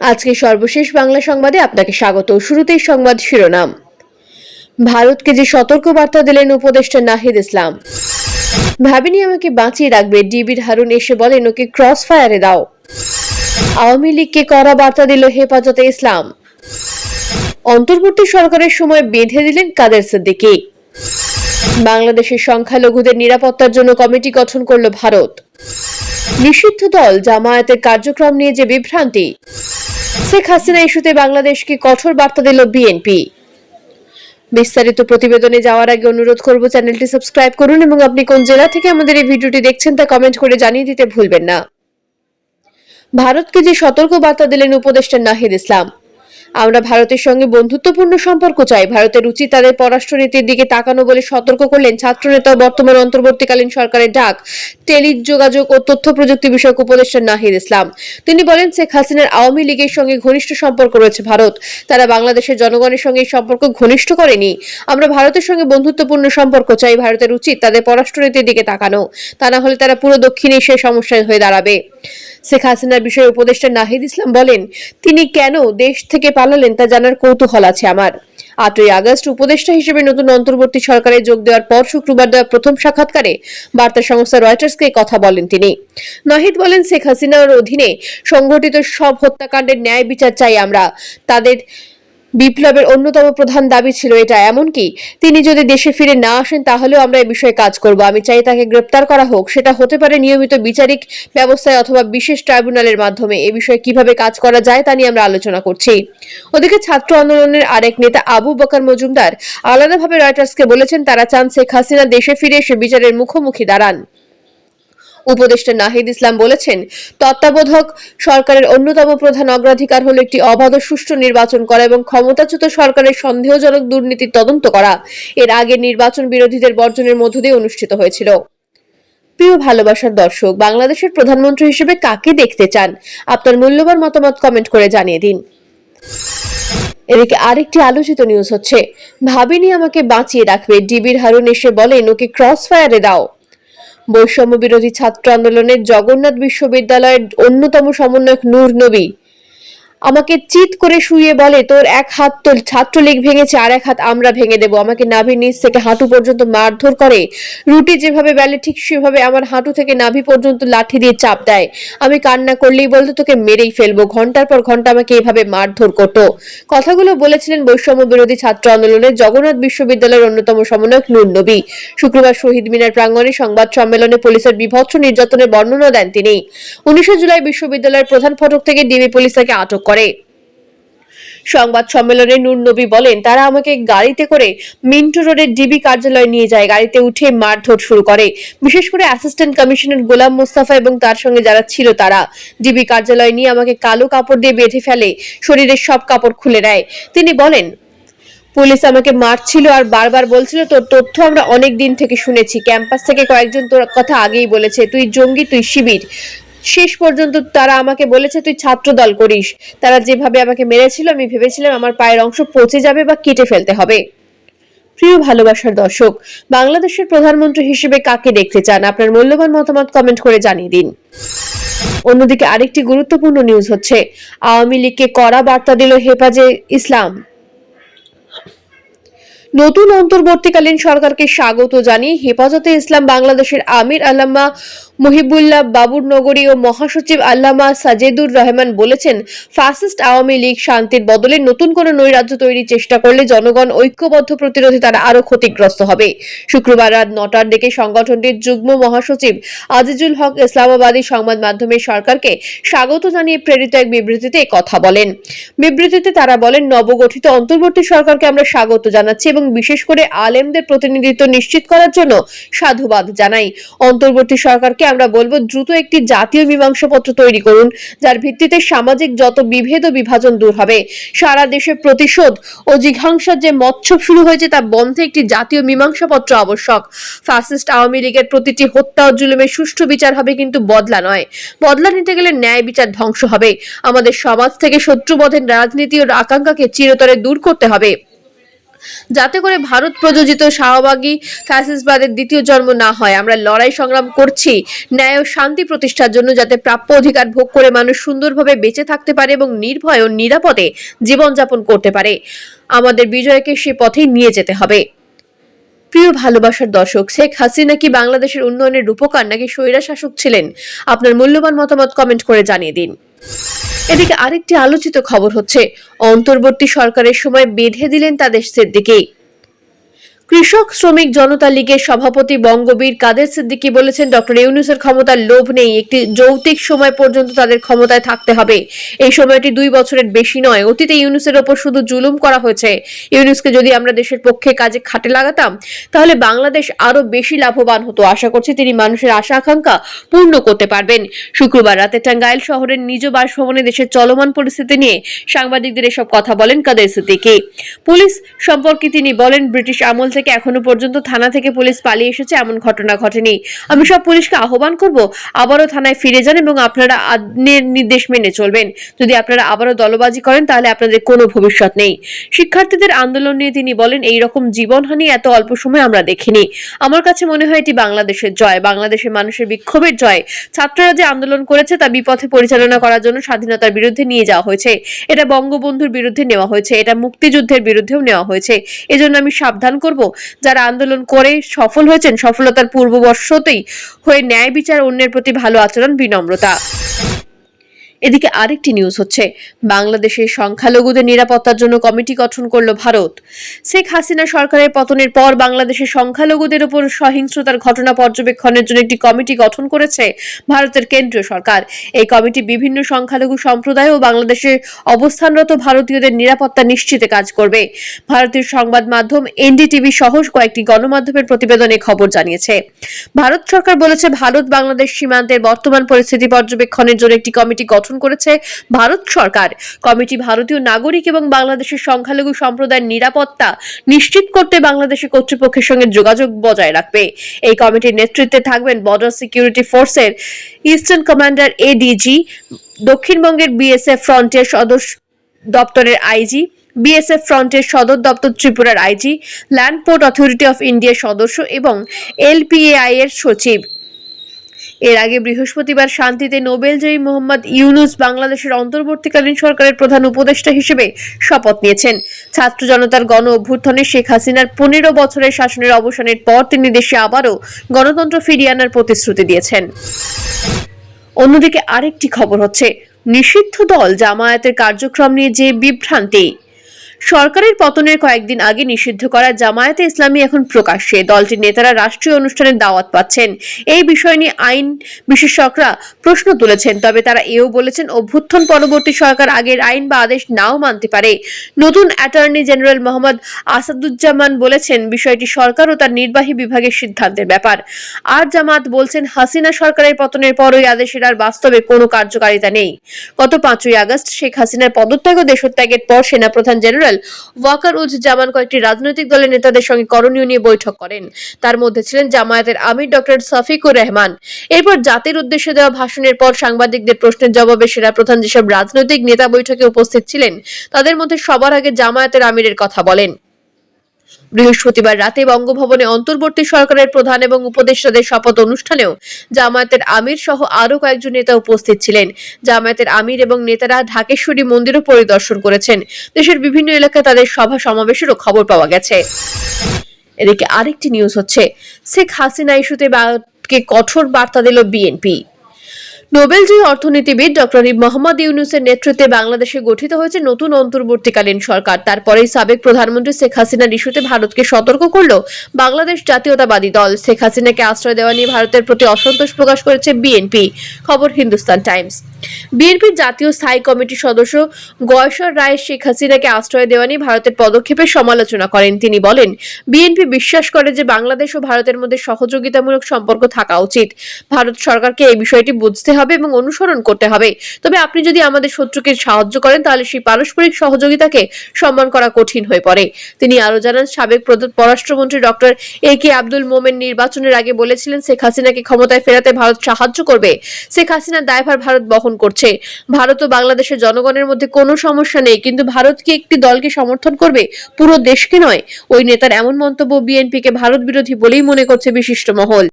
আজকে সর্বশেষ বাংলা সংবাদে আপনাকে স্বাগত। শুরুতেই সংবাদ শিরোনাম। ভারতকে যে সতর্ক বার্তা দিলেন উপদেষ্টা নাহিদ ইসলাম। ভাবিনি আমাকে বাঁচিয়ে রাখবে ডিবির হারুন এসে বলেন, ওকে ক্রস ফায়ারে দাও। আওয়ামী লীগকে কড়া বার্তা দিল হেফাজতে ইসলাম। অন্তর্বর্তী সরকারের সময় বেঁধে দিলেন কাদের সিদ্দিকী। বাংলাদেশের সংখ্যালঘুদের নিরাপত্তার জন্য কমিটি গঠন করল ভারত। নিষিদ্ধ দল জামায়াতের কার্যক্রম নিয়ে যে বিভ্রান্তি। শেখ হাসিনা ইস্যুতে বাংলাদেশকে কঠোর বার্তা দিল বিএনপি। বিস্তারিত প্রতিবেদনে যাওয়ার আগে অনুরোধ করব, চ্যানেলটি সাবস্ক্রাইব করুন এবং আপনি কোন জেলা থেকে আমাদের এই ভিডিওটি দেখছেন তা কমেন্ট করে জানিয়ে দিতে ভুলবেন না। ভারতকে যে সতর্ক বার্তা দিলেন উপদেষ্টা নাহিদ ইসলাম আমরা ভারতের সঙ্গে বন্ধুত্বপূর্ণ সম্পর্ক চাই। ভারতের উচিত তাদের পররাষ্ট্রনীতির দিকে তাকানো বলে সতর্ক করলেন ছাত্রনেতা বর্তমান অন্তর্বর্তীকালীন সরকারের ডাক, টেলিযোগাযোগ ও তথ্য প্রযুক্তি বিষয়ক উপদেষ্টা নাহিদ ইসলাম। তিনি বলেন, শেখ হাসিনার আওয়ামী লীগের সঙ্গে ঘনিষ্ঠ সম্পর্ক রয়েছে ভারত। তারা বাংলাদেশের জনগণের সঙ্গে এই সম্পর্ক ঘনিষ্ঠ করেনি। আমরা ভারতের সঙ্গে বন্ধুত্বপূর্ণ সম্পর্ক চাই, ভারতের উচিত তাদের পররাষ্ট্রনীতির দিকে তাকানো। তা না হলে তারা পুরো দক্ষিণ এশিয়ায় সমস্যায় হয়ে দাঁড়াবে। শেখ হাসিনার বিষয়ে উপদেষ্টা নাহিদ ইসলাম বলেন, তিনি কেন দেশ থেকে পালালেন তা জানার কৌতূহল আছে আমার। আটই আগস্ট উপদেষ্টা হিসেবে নতুন অন্তর্বর্তী সরকারে যোগ দেওয়ার পর শুক্রবার দেওয়া প্রথম সাক্ষাৎকারে বার্তা সংস্থা রয়টার্সকে কথা বলেন তিনি। নাহিদ বলেন, শেখ হাসিনার অধীনে সংঘটিত সব হত্যাকাণ্ডের ন্যায় বিচার চাই আমরা। তাদের বিপ্লবের অন্যতম প্রধান দাবি ছিল এটা। এমনকি তিনি যদি দেশে ফিরে না আসেন, তাহলেও আমরা এই বিষয়ে কাজ করব। আমি চাই তাকে গ্রেপ্তার করা হোক। সেটা হতে পারে নিয়মিত বিচারিক ব্যবস্থায় অথবা বিশেষ ট্রাইব্যুনালের মাধ্যমে। এ বিষয়ে কীভাবে কাজ করা যায় তা নিয়ে আমরা আলোচনা করছি। ওদিকে ছাত্র আন্দোলনের আরেক নেতা আবু বকর মজুমদার আলাদাভাবে রয়টার্সকে বলেছেন, তারা চান শেখ হাসিনা দেশে ফিরে এসে বিচারের মুখোমুখি দাঁড়ান। উপদেষ্টা নাহিদ ইসলাম বলেছেন, তত্ত্বাবধায়ক সরকারের অন্যতম প্রধান অগ্রাধিকার হল একটি অবাধ সুষ্ঠু নির্বাচন করা এবং ক্ষমতাচ্যুত সরকারের সন্দেহজনক দুর্নীতির তদন্ত করা। এর আগে নির্বাচন বিরোধীদের বর্জনের মধ্য দিয়ে অনুষ্ঠিত হয়েছিল। প্রিয় ভালোবাসার দর্শক, বাংলাদেশের প্রধানমন্ত্রী হিসেবে কাকে দেখতে চান? আপনার মূল্যবান মতামত কমেন্ট করে জানিয়ে দিন। এদিকে আরেকটি আলোচিত নিউজ হচ্ছে, ভাবিনি আমাকে বাঁচিয়ে রাখবে, ডিবির হারুন এসে বলেন, ওকে ক্রস ফায়ারে দাও। বৈষম্য বিরোধী ছাত্র আন্দোলনের জগন্নাথ বিশ্ববিদ্যালয়ের অন্যতম সমন্বয়ক নূর নবী আমাকে চিৎ করে শুয়ে বলে, তোর এক হাত তোর ছাত্রলীগ ভেঙেছে, আর এক হাত আমরা ভেঙে দেব। আমাকে নাভি নিচ থেকে হাঁটু পর্যন্ত মারধর করে। রুটি যেভাবে বেলে, ঠিক সেভাবে আমার হাঁটু থেকে নাভি পর্যন্ত লাঠি দিয়ে চাপ দেয়। আমি কান্না করলেই বলতো, তোকে মেরেই ফেলব। ঘণ্টার পর ঘণ্টা আমাকে এভাবে মারধর করতো। কথাগুলো বলেছিলেন বৈষম্য বিরোধী ছাত্র আন্দোলনের জগন্নাথ বিশ্ববিদ্যালয়ের অন্যতম সমন্বয়ক নূর নবী। শুক্রবার শহীদ মিনার প্রাঙ্গণে সংবাদ সম্মেলনে পুলিশের বিভৎস নির্যাতনের বর্ণনা দেন তিনি। উনিশে জুলাই বিশ্ববিদ্যালয়ের প্রধান ফটক থেকে ডিবি পুলিশ তাকে আটক করে। সংবাদ সম্মেলনে নূর নবী বলেন, তারা আমাকে গাড়িতে করে মিন্টো রোডের ডিবি কার্যালয়ে নিয়ে যায়। গাড়িতে উঠে মারধর শুরু করে। বিশেষ করে অ্যাসিস্ট্যান্ট কমিশনার গোলাম মোস্তাফা এবং তার সঙ্গে যারা ছিল তারা। ডিবি কার্যালয়ে নিয়ে আমাকে কালো কাপড় দিয়ে বেঁধে ফেলে। শরীরের সব কাপড় খুলে নেয় তিনি বলেন, পুলিশ আমাকে মারছিল আর বারবার বলছিল, তোর তথ্য আমরা অনেক দিন থেকে শুনেছি। ক্যাম্পাস থেকে কয়েকজন তোর কথা আগেই বলেছে। তুই জঙ্গি, তুই শিবির। শেষ পর্যন্ত তারা আমাকে বলেছে, তুই ছাত্র দল করিস। তারা যেভাবে আমাকে মেরেছিল, আমি ভেবেছিলাম আমার পায়ের অংশ পচে যাবে বা কেটে ফেলতে হবে। প্রিয় ভালোবাসার দর্শক, বাংলাদেশের প্রধানমন্ত্রী হিসেবে কাকে দেখতে চান? আপনার মূল্যবান মতামত কমেন্ট করে জানিয়ে দিন। অন্যদিকে আরেকটি গুরুত্বপূর্ণ নিউজ হচ্ছে, আওয়ামী লীগকে কড়া বার্তা দিল হেফাজে ইসলাম। নতুন অন্তর্বর্তীকালীন সরকারকে স্বাগত জানিয়ে হেফাজতে ইসলাম বাংলাদেশের আমির আল্লামা মহিবুল্লাহ বাবুর নগরী ও মহাসচিব আল্লামা সাজেদুর রহমান বলেছেন ফ্যাসিস্ট আওয়ামী লীগ শান্তির বদলে নতুন কোনো নৈরাজ্য তৈরির চেষ্টা করলে জনগণ ঐক্যবদ্ধ প্রতিরোধে তারা আরও ক্ষতিগ্রস্ত হবে। শুক্রবার রাত নটার দিকে সংগঠনটির যুগ্ম মহাসচিব আজিজুল হক ইসলামাবাদী সংবাদ মাধ্যমে সরকারকে স্বাগত জানিয়ে প্রেরিত এক বিবৃতিতে কথা বলেন। বিবৃতিতে তারা বলেন, নবগঠিত অন্তর্বর্তী সরকারকে আমরা স্বাগত জানাচ্ছি এবং বিশেষ করে আলেমদের প্রতিনিধিত্ব নিশ্চিত করার জন্য সাধুবাদ জানাই। অন্তর্বর্তী সরকারকে আমরা বলব, দ্রুত একটি জাতীয় মীমাংসাপত্র তৈরি করুন, যার ভিত্তিতে সামাজিক যত বিভেদ ও বিভাজন দূর হবে। সারা দেশে প্রতিশোধ ও জিঘাংসার যে মৎসব শুরু হয়েছে, তা বন্ধে একটি জাতীয় মীমাংসাপত্র আবশ্যক। ফ্যাসিস্ট আওয়ামী লীগের প্রতিটি হত্যা ও জুলুমের সুষ্ঠু বিচার হবে, কিন্তু বদলা নয়। বদলা নিতে গেলে ন্যায় বিচার ধ্বংস হবে। আমাদের সমাজ থেকে শত্রুবোধের রাজনীতি ও আকাঙ্ক্ষাকে চিরতরে দূর করতে হবে। যাতে করে ভারত প্রযোজিত শাহবাগী ফ্যাসিসবাদের দ্বিতীয় জন্ম না হয়। আমরা লড়াই সংগ্রাম করছি, ন্যায় ও শান্তি প্রতিষ্ঠার জন্য যাতে প্রাপ্য অধিকার ভোগ করে মানুষ সুন্দরভাবে বেঁচে থাকতে পারে এবং নির্ভয় ও নিরাপদে জীবনযাপন করতে পারে। আমাদের বিজয়কে সে পথেই নিয়ে যেতে হবে। প্রিয় ভালোবাসার দর্শক, শেখ হাসিনা কি বাংলাদেশের উন্নয়নের রূপকার নাকি স্বৈরা শাসক ছিলেন? আপনার মূল্যবান মতামত কমেন্ট করে জানিয়ে দিন। এদিকে আরেকটি আলোচিত খবর হচ্ছে অন্তর্বর্তী সরকারের সময় বেঁধে দিলেন তাদের সিদ্দিকি। কৃষক শ্রমিক জনতা লীগের সভাপতি বঙ্গবীর কাদের সিদ্দিকী বলেছেন, ডক্টর ইউনুসের ক্ষমতার লোভ নেই, একটি যৌক্তিক সময় পর্যন্ত তাদের ক্ষমতায় থাকতে হবে। এই সময়টি দুই বছরের বেশি নয়, অতীতে ইউনুসের ওপর শুধু জুলুম করা হয়েছে। ইউনুসকে যদি আমরা দেশের পক্ষে কাজে খাটে লাগাতাম, তাহলে বাংলাদেশ আরও বেশি লাভবান হতো। আশা করছি তিনি মানুষের আশা আকাঙ্ক্ষা পূর্ণ করতে পারবেন। শুক্রবার রাতে টাঙ্গাইল শহরের নিজ বাসভবনে দেশের চলমান পরিস্থিতি নিয়ে সাংবাদিকদের এসব কথা বলেন কাদের সিদ্দিকী। পুলিশ সম্পর্কে তিনি বলেন, ব্রিটিশ আমল থেকে এখনও পর্যন্ত থানা থেকে পুলিশ পালিয়ে এসেছে, এমন ঘটনা ঘটেনি। আমি সব পুলিশকে আহ্বান করব, আবারও থানায় ফিরে যান এবং আপনারা আইনের নির্দেশ মেনে চলবেন। যদি আপনারা আবারও দলবাজি করেন, তাহলে আপনাদের কোনো ভবিষ্যৎ নেই। শিক্ষার্থীদের আন্দোলন নিয়ে তিনি বলেন, এই রকম জীবনহানি এত অল্প সময় আমরা দেখিনি। আমার কাছে মনে হয় এটি বাংলাদেশের জয়, বাংলাদেশের মানুষের বিক্ষোভের জয়। ছাত্ররা যে আন্দোলন করেছে, তা বিপথে পরিচালনা করার জন্য স্বাধীনতার বিরুদ্ধে নিয়ে যাওয়া হয়েছে। এটা বঙ্গবন্ধুর বিরুদ্ধে নেওয়া হয়েছে, এটা মুক্তিযুদ্ধের বিরুদ্ধেও নেওয়া হয়েছে। এজন্য আমি সাবধান করব। যারা আন্দোলন করে সফল হয়েছেন, সফলতার পূর্ববর্ষতেই হয়ে ন্যায় বিচার, অন্যের প্রতি ভালো আচরণ, বিনম্রতা। এদিকে আরেকটি নিউজ হচ্ছে। বাংলাদেশের সংখ্যালঘুদের নিরাপত্তার জন্য কমিটি গঠন করল ভারত। শেখ হাসিনা সরকারের পতনের পর বাংলাদেশের সংখ্যালঘুদের উপর সহিংসতার ঘটনা পর্যবেক্ষণের জন্য একটি কমিটি গঠন করেছে ভারতের কেন্দ্রীয় সরকার। এই কমিটি বিভিন্ন সংখ্যালঘু সম্প্রদায় ও বাংলাদেশে অবস্থানরত ভারতীয়দের নিরাপত্তা নিশ্চিতে কাজ করবে। ভারতীয় সংবাদ মাধ্যম এনডিটিভি সহ কয়েকটি গণমাধ্যমের প্রতিবেদনে খবর জানিয়েছে। ভারত সরকার বলেছে, ভারত বাংলাদেশ সীমান্তের বর্তমান পরিস্থিতি পর্যবেক্ষণের জন্য একটি কমিটি গঠন করেছে ভারত সরকার। কমিটি ভারতীয় নাগরিক এবং বাংলাদেশের সংখ্যালঘু সম্প্রদায়ের নিরাপত্তা নিশ্চিত করতে বাংলাদেশের কর্তৃপক্ষের সঙ্গে যোগাযোগ বজায় রাখবে। এই কমিটির নেতৃত্বে থাকবেন বর্ডার সিকিউরিটি ফোর্সের ইস্টার্ন কমান্ডার এডিজি দক্ষিণবঙ্গের বিএসএফ ফ্রন্টের সদস্য দপ্তরের আইজি বিএসএফ ফ্রন্টের সদর দপ্তর ত্রিপুরার IG land port authority of ইন্ডিয়ার সদস্য এবং এলপিএআই এর সচিব। এর আগে বৃহস্পতিবার শান্তিতে নোবেলজয়ী মোহাম্মদ ইউনুস বাংলাদেশের অন্তর্বর্তীকালীন সরকারের প্রধান উপদেষ্টা হিসেবে শপথ নিয়েছেন। ছাত্র জনতার গণ অভ্যুত্থানে শেখ হাসিনার পনেরো বছরের শাসনের অবসানের পর তিনি দেশে আবারও গণতন্ত্র ফিরিয়ে আনার প্রতিশ্রুতি দিয়েছেন। অন্যদিকে আরেকটি খবর হচ্ছে, নিষিদ্ধ দল জামায়াতের কার্যক্রম নিয়ে যে বিভ্রান্তি সরকারের পতনের কয়েকদিন আগে নিষিদ্ধ করা জামায়াতে ইসলামী এখন প্রকাশ্যে। দলটির নেতারা রাষ্ট্রীয় অনুষ্ঠানের দাওয়াত পাচ্ছেন। এই বিষয় নিয়ে আইন বিশেষজ্ঞরা প্রশ্ন তুলেছেন, তবে তারা এও বলেছেন, অভ্যুত্থান পরবর্তী সরকার আগের আইন বা আদেশ নাও মানতে পারে। নতুন অ্যাটর্নি জেনারেল মোহাম্মদ আসাদুজ্জামান বলেছেন, বিষয়টি সরকার ও তার নির্বাহী বিভাগের সিদ্ধান্তের ব্যাপার। আর জামাত বলছেন, হাসিনা সরকারের পতনের পর ওই আদেশের আর বাস্তবে কোনো কার্যকারিতা নেই। গত পাঁচই আগস্ট শেখ হাসিনার পদত্যাগ ও দেশত্যাগের পর সেনাপ্রধান জেনারেল ওয়াকার উজ জামান কয়েকটি রাজনৈতিক দলের নেতাদের সঙ্গে করণীয় নিয়ে বৈঠক করেন। তার মধ্যে ছিলেন জামায়াতের আমির ডক্টর সফিকুর রহমান। এরপর জাতির উদ্দেশ্যে দেওয়া ভাষণের পর সাংবাদিকদের প্রশ্নের জবাবে সেরা প্রধান যেসব রাজনৈতিক নেতা বৈঠকে উপস্থিত ছিলেন, তাদের মধ্যে সবার আগে জামায়াতের আমিরের কথা বলেন। বৃহস্পতিবার রাতে বঙ্গভবনে অন্তর্বর্তী সরকারের প্রধান এবং উপদেষ্টাদের শপথ অনুষ্ঠানেও জামায়াতের আমির সহ আরও কয়েকজন নেতা উপস্থিত ছিলেন। জামায়াতের আমির এবং নেতারা ঢাকেশ্বরী মন্দিরও পরিদর্শন করেছেন। দেশের বিভিন্ন এলাকায় তাদের সভা সমাবেশেরও খবর পাওয়া গেছে। এদিকে আরেকটি নিউজ হচ্ছে, শেখ হাসিনা ইস্যুতে কঠোর বার্তা দিল বিএনপি। নোবেলজয়ী অর্থনীতিবিদ ডক্টর মোহাম্মদ ইউনুসের নেতৃত্বে বাংলাদেশে গঠিত হয়েছে নতুন অন্তর্বর্তীকালীন সরকার। তারপরেই সাবেক প্রধানমন্ত্রী শেখ হাসিনার ইস্যুতে ভারতকে সতর্ক করল বাংলাদেশ জাতীয়তাবাদী দল। শেখ হাসিনাকে আশ্রয় দেওয়া নিয়ে ভারতের প্রতি অসন্তোষ প্রকাশ করেছে বিএনপি। খবর হিন্দুস্তান টাইমস। বিএনপির জাতীয় স্থায়ী কমিটির সদস্য গয়সর রায় শেখ হাসিনাকে আশ্রয় দেওয়া নিয়ে ভারতের পদক্ষেপের সমালোচনা করেন। তিনি বলেন, বিএনপি বিশ্বাস করে যে বাংলাদেশ ও ভারতের মধ্যে সহযোগিতামূলক সম্পর্ক থাকা উচিত। ভারত সরকারকে এই বিষয়টি বুঝতে হবে। হবে এবং অনুসরণ করতে হবে। তবে আপনি যদি আমাদের শত্রুকে সাহায্য করেন, তাহলে সেই পারস্পরিক সহযোগিতাকে সম্মান করা কঠিন হয়ে পড়ে। তিনি আরও জানান, সাবেক পররাষ্ট্রমন্ত্রী ডক্টর এ কে আব্দুল মোমেন নির্বাচনের আগে বলেছিলেন, শেখ হাসিনাকে ক্ষমতায় ফেরাতে ভারত সাহায্য করবে। শেখ হাসিনার দায়ভার ভারত বহন করছে। ভারত ও বাংলাদেশের জনগণের মধ্যে কোনো সমস্যা নেই, কিন্তু ভারত কি একটি দলকে সমর্থন করবে? পুরো দেশকে নয়। ওই নেতার এমন মন্তব্য বিএনপিকে ভারত বিরোধী বলেই মনে করছে বিশিষ্ট মহল।